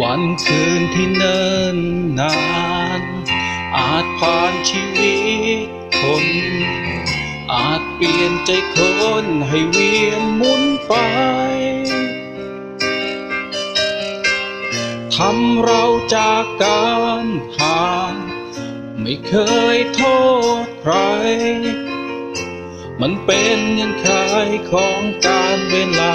วันคืนที่เนิ่นนาน อาจผ่านชีวิตคน อาจเปลี่ยนใจคนให้เวียนหมุนไปทำเราจากกันห่างไม่เคยโทษใคร มันเป็นยังไงของการเวลา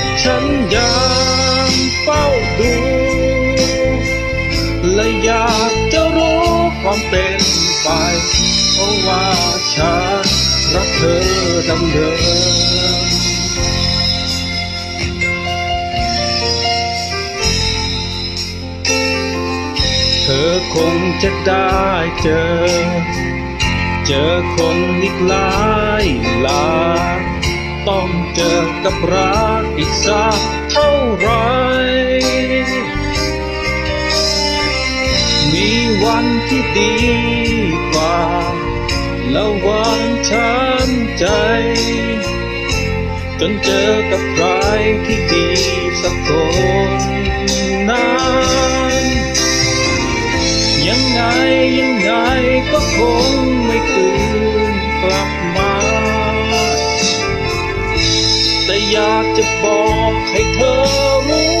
ความเป็นไป เพราะว่าฉันรักเธอดังเดิมเธอคงจะได้เจอ เจอคนอีกหลายหลายต้องเจอกับรักอีกสักเท่าไหร ที่ดีกว่าแล้ววันช้ำใจ จนเจอกับใครที่ดีสักคนนั้นยังไงยังไงก็คงไม่คืนกลับมา แต่อยากจะบอกให้เธอรู้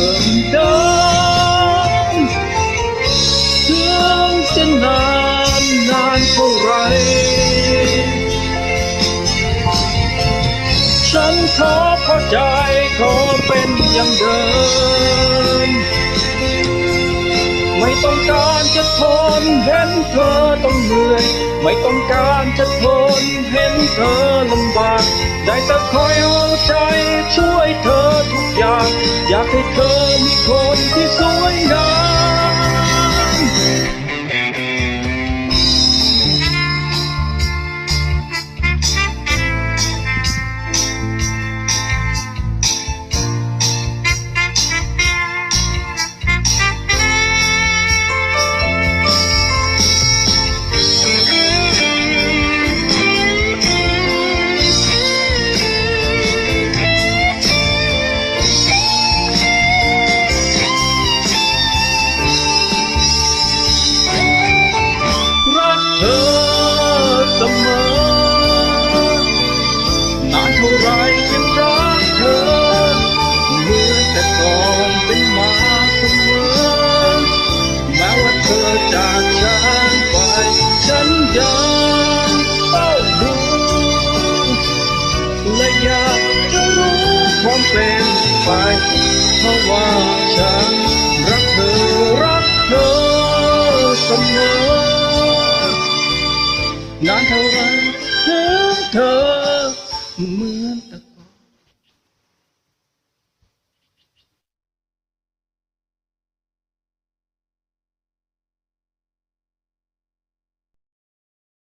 เป็นอย่างเดิม ไม่ต้องการจะทนเห็นเธอต้องเหนื่อย ไม่ต้องการจะทนเห็นเธอลำบาก ได้แต่คอยเอาใจช่วยเธอทุกอย่าง อยากให้เธอมีคนที่สวยงาม จะรู้ความเป็นไปเพราะว่าฉันรักเธอรักเธอเสมอนานเท่าไรถึงเธอเหมือน